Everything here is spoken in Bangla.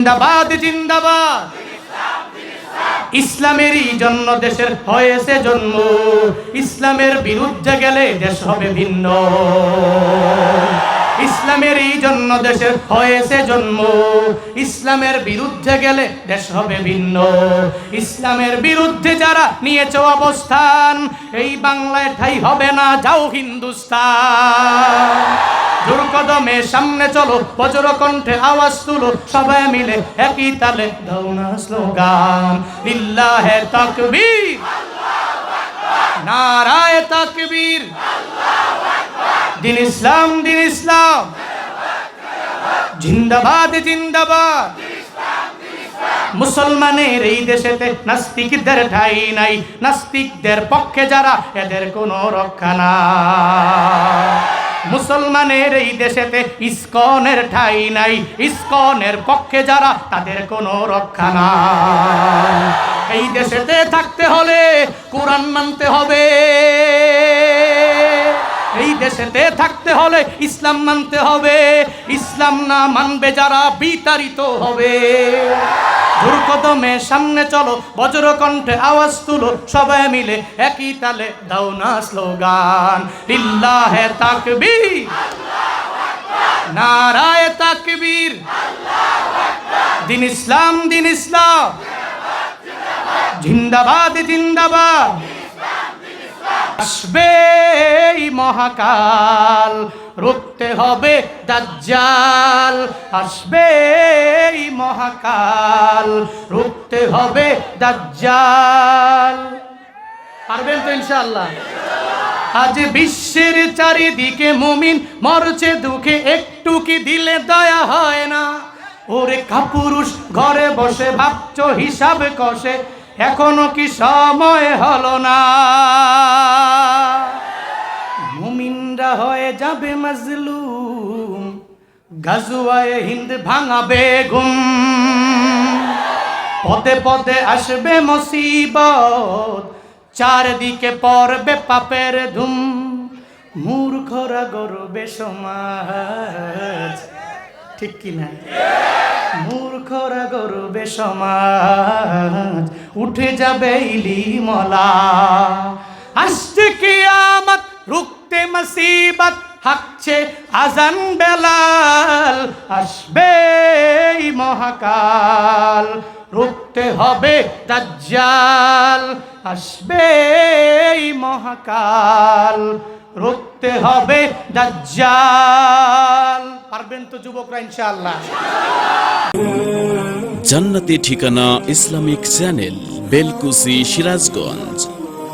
জিন্দাবাদ জিন্দাবাদ। ইসলামেরই জন্য দেশের হয়েছে জন্ম। ইসলামের বিরুদ্ধে গেলে দেশ হবে ভিন্ন। ইসলামেরই জন্য দেশের হয়েছে জন্ম। ইসলামের বিরুদ্ধে গেলে দেশ হবে ভিন্ন। ইসলামের বিরুদ্ধে যারা নিয়েছে অবস্থান, এই বাংলায় ঠাই হবে না, যাও হিন্দুস্তান। দুর্কদমে সামনে চলো, বজ্র কণ্ঠে আওয়াজ তুলো, সবাই মিলে একই তালে দাও না স্লোগান। লিল্লাহে তাকবীর। নারায় তাকবীর। দিন ইসলাম দিন ইসলাম। জিন্দাবাদ জিন্দাবাদ। মুসলমানের এই দেশেতে নাস্তিকদের ঠাই নাই। নাস্তিকদের পক্ষে যারা, এদের কোনো রক্ষা নাই। মুসলমানের এই দেশেতে ইস্কনের ঠাই নাই। ইস্কনের পক্ষে যারা, তাদের কোনো রক্ষা নাই। এই দেশেতে থাকতে হলে কোরআন মানতে হবে। এই দেশেতে থাকতে হলে ইসলাম মানতে হবে। ইসলাম না মানবে যারা বিতাড়িত হবে। দুর্কদমে সামনে চলো বজ্র কণ্ঠে আওয়াজ তুলো, সবাই মিলে একই তালে দাও না স্লোগান। লিল্লাহে তাকবীর। নারায় তাকবীর। দিন ইসলাম দিন ইসলাম। জিন্দাবাদ জিন্দাবাদ। আসবে। এই মহাকাল, রুখতে হবে দাজ্জাল, আসবে এই মহাকাল, রুখতে হবে দাজ্জাল। পারবেন তো ইনশাআল্লাহ? আজ বিশ্বের চারিদিকে মুমিন মরছে দুঃখে, একটু কি দিলে দয়া হয় না? ওরে কাপুরুষ, ঘরে বসে ভাবছ হিসাব কষে, এখনও কি সময় হলো না? যাবে মাজলুম, গাজুয়ায় হিন্দ ভাঙাবে ঘুম পদে পদে আসবে মুসিবত, চারদিকে পড়বে পাপের ধুম। মূর্খরা গরবে সমাজ, ঠিক কি না? মূর্খরা গরবে সমাজ, উঠে যাবে ইলিমলা। আসছে কিয়ামত, রুখতে মুসিবত হাকছে আজান বেলাল, আসবে মহাকাল। রুখতে হবে দাজ্জাল, আসবে মহাকাল। রুখতে হবে দাজ্জাল। পারবেন তো যুবকরা ইনশাআল্লাহ। জান্নাতি ঠিকানা ইসলামিক চ্যানেল বেলকুসি সিরাজগঞ্জ।